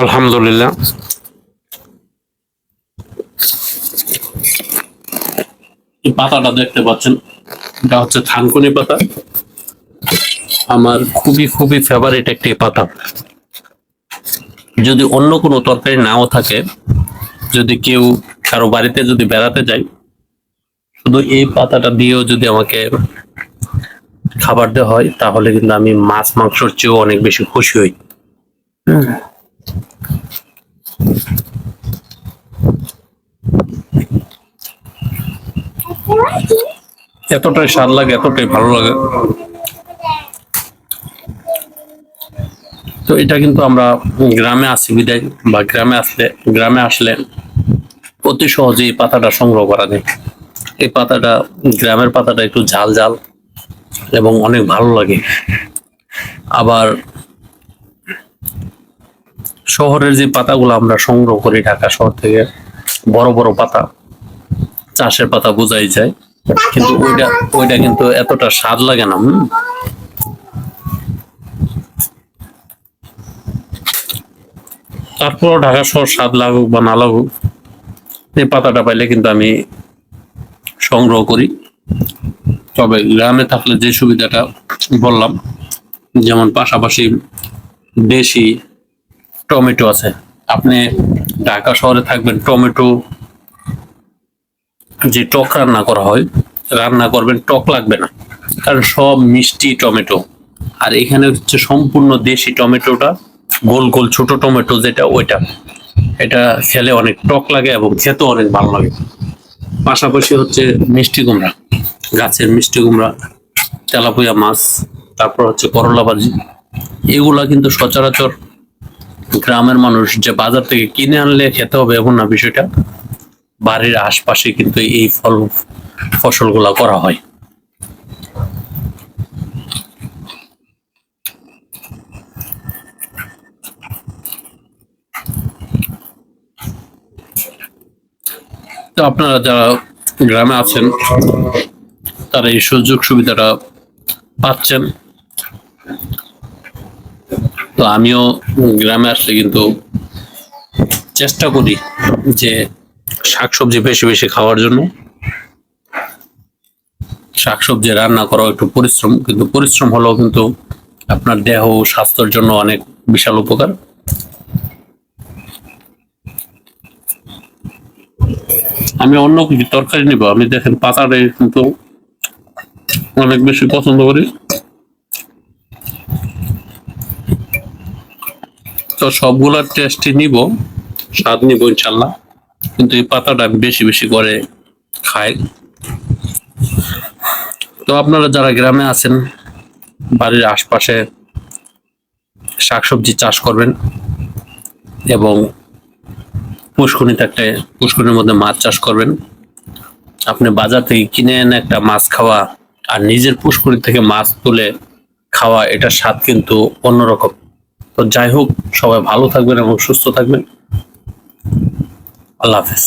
আলহামদুলিল্লাহ। এই পাতাটা দেখতে পাচ্ছেন, এটা হচ্ছে থানকুনি পাতা। আমার খুবই খুবই ফেভারিট একটি পাতা। যদি অন্য কোনো তরকারি নাও থাকে, যদি কেউ কারও বাড়িতে যদি বেড়াতে যায়, শুধু এই পাতাটা দিয়েও যদি আমাকে খাবার দেওয়া হয়, তাহলে কিন্তু আমি মাছ মাংসর চেয়েও অনেক বেশি খুশি হই। এতটাই স্বাদ লাগে, এতটাই ভালো লাগে। তো এটা কিন্তু আমরা গ্রামে আসি বিদায়, বা গ্রামে আসলে গ্রামে আসলে অতি সহজে এই পাতাটা সংগ্রহ করা যায়। এই পাতাটা, গ্রামের পাতাটা একটু ঝাল ঝাল এবং অনেক ভালো লাগে। আবার শহরের যে পাতাগুলো আমরা সংগ্রহ করি ঢাকা শহর থেকে, বড় বড় পাতা, চাষের পাতা বোঝাই যায়। কিন্তু ওইটা ওইটা কিন্তু এতটা স্বাদ লাগে না, হুম? তারপর ঢাকা শহর স্বাদ লাগুক বা না লাগুক, এই পাতাটা পাইলে কিন্তু আমি সংগ্রহ করি। তবে গ্রামে থাকলে যে সুবিধাটা বললাম, যেমন পাশাপাশি দেশি টমেটো আছে। আপনি ঢাকা শহরে থাকবেন, টমেটো যে টক রান্না করা হয়, রান্না করবেন, টক লাগবে না। কারণ সব মিষ্টি টমেটো। আর এখানে হচ্ছে সম্পূর্ণ দেশি টমেটোটা, গোল গোল ছোট টমেটো যেটা, ওইটা। এটা খেলে অনেক টক লাগে এবং খেতে অনেক ভালো লাগে। পাশাপাশি হচ্ছে মিষ্টি কুমড়া, গাছের মিষ্টি কুমড়া, তেলাপুয়া মাছ, তারপর হচ্ছে করলা ভাজি। এগুলা কিন্তু সচরাচর গ্রামের মানুষ যে বাজার থেকে কিনে আনলে খেতে হবে এমন না বিষয়টা। বাড়ির আশপাশে কিন্তু এই ফল, ফসলগুলা করা হয়। তো আপনারা যারা গ্রামে আছেন, তারা এই সুযোগ সুবিধাটা পাচ্ছেন। তো আমিও গ্রামে আসলে কিন্তু চেষ্টা করি যে শাকসবজি বেশি বেশি খাওয়ার জন্য। শাকসবজি রান্না করা একটু পরিশ্রম, কিন্তু পরিশ্রম হলেও কিন্তু আপনার দেহ স্বাস্থ্যের জন্য অনেক বিশাল উপকার। আমি অন্য কিছু তরকারি নিব। আমি দেখেন, পাতাটা কিন্তু অনেক বেশি পছন্দ করি। তো সবগুলার টেস্টই নিব, স্বাদ নিব ইনশাল্লাহ। কিন্তু এই পাতাটা আমি বেশি বেশি করে খাই। তো আপনারা যারা গ্রামে আছেন, বাড়ির আশপাশে শাকসবজি চাষ করবেন এবং পুষ্করণী থাকলে পুষ্করণীর মধ্যে মাছ চাষ করবেন, আপনি বাজার থেকে কিনে এনে একটা মাছ খাওয়া আর নিজের পুষ্করণী থেকে মাছ তুলে খাওয়া, এটার স্বাদ কিন্তু অন্যরকম। তো যাই হোক সবাই ভালো থাকবেন এবং সুস্থ থাকবেন। আল্লাহ হাফেজ।